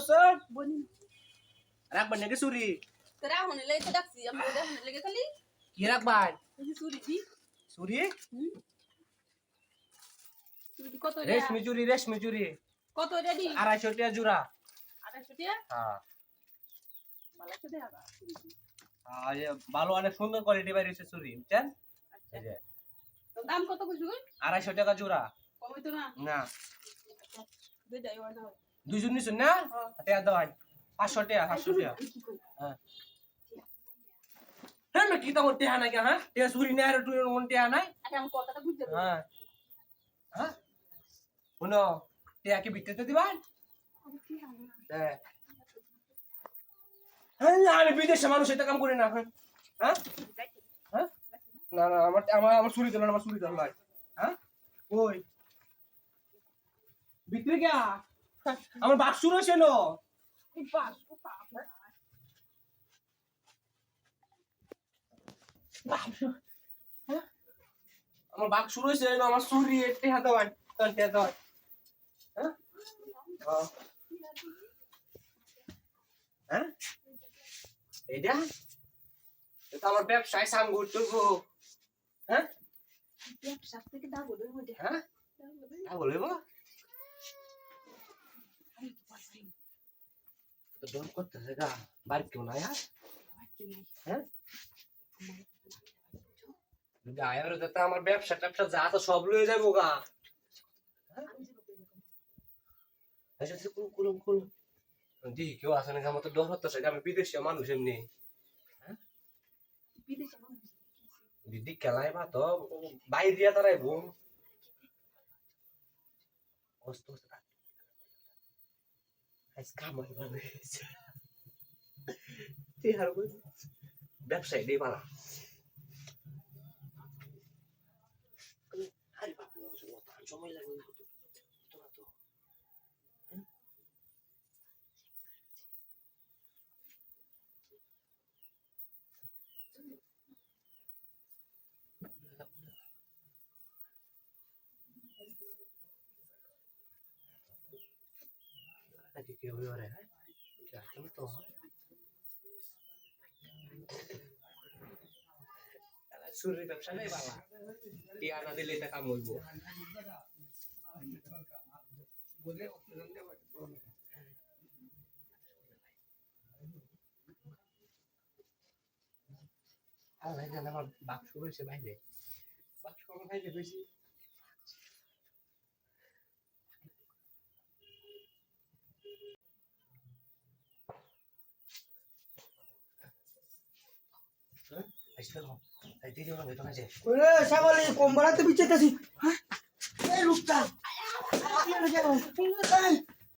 Sir বলি রাখবেন নাকি চুরি তোরা হনে তো ডাকছি আমি ওদের হনে খালি কি রাখবেন চুরি দি চুরি হুম চুরি দি কত রেশমি চুরি রেশমি চুরি কত রেডি আড়াইশো টাকা জোড়া আড়াইশো টাকা হ্যাঁ ভালো অনেক সুন্দর কোয়ালিটি বাইরেছে চুরি বুঝছেন? আচ্ছা। দাম কত আড়াইশো টাকা জোড়া তো না? না। না দুইজন নিছেন না? হ্যাঁ। টাকা পাঁচশো টাকা পাঁচশো টাকা কি করি হ্যাঁ। হ্যাঁ কি তখন টেহা নাই হ্যাঁ? টেহা চুরি নাই আর তুই কোন টেহা নাই? হ্যাঁ। হ্যাঁ? শুনো টেহা কি দিবান হ্যাঁ। হ্যাঁ না, আমি বিদেশে মানুষ এটা কাম করি না হ্যাঁ? হ্যাঁ? হ্যাঁ? না না আমার আমার আমার চুরি দিল আমার চুরি দিল ভাই। হ্যাঁ? ওই বিক্রি কে? আমার শুরু ছিল আমার বাক শুরু হয়েছে আমার একটি হাতে হয় হাতে হয়? হ্যাঁ? হ্যাঁ? এইটা? এটা আমার ব্যবসায় সাম হ্যাঁ? ব্যবসা থেকে মধ্যে। হ্যাঁ? তা বলব তো ডর করতেছে গা। বাড়ি কেউ নাই আর? হ্যাঁ? আয়ার তো আমার ব্যবসা ট্যাবসা যা তো সব লয়ে যাব গা। আচ্ছা আচ্ছা কুলুম কুলুম কুলুম দি, কেউ আসে না আমার তো ডর হতেছে আমি বিদেশি মানুষ এমনি। দিদি খেলাই বা তো, বাইরে দিয়া তারাই বোম আজ কামাই ভালো হয়েছে তুই আর বল ব্যবসায়ী নেই বালা আরে বাবা সময় লাগবে তোরা তো আজকে কি হবে ওরে হ্যাঁ তুমি তো সুরের ব্যবসা নেই বাবা। টিয়া না দিলে টাকা বলব আর ভাই জান বাক্স রয়েছে বাইরে। বাক্স আমার বাইরে বেশি আসতে দাও এই দিদি ওরা বেতন আছে ওরে সাবালি কম বাড়াতে বিচেতাছি হ্যাঁ এই এই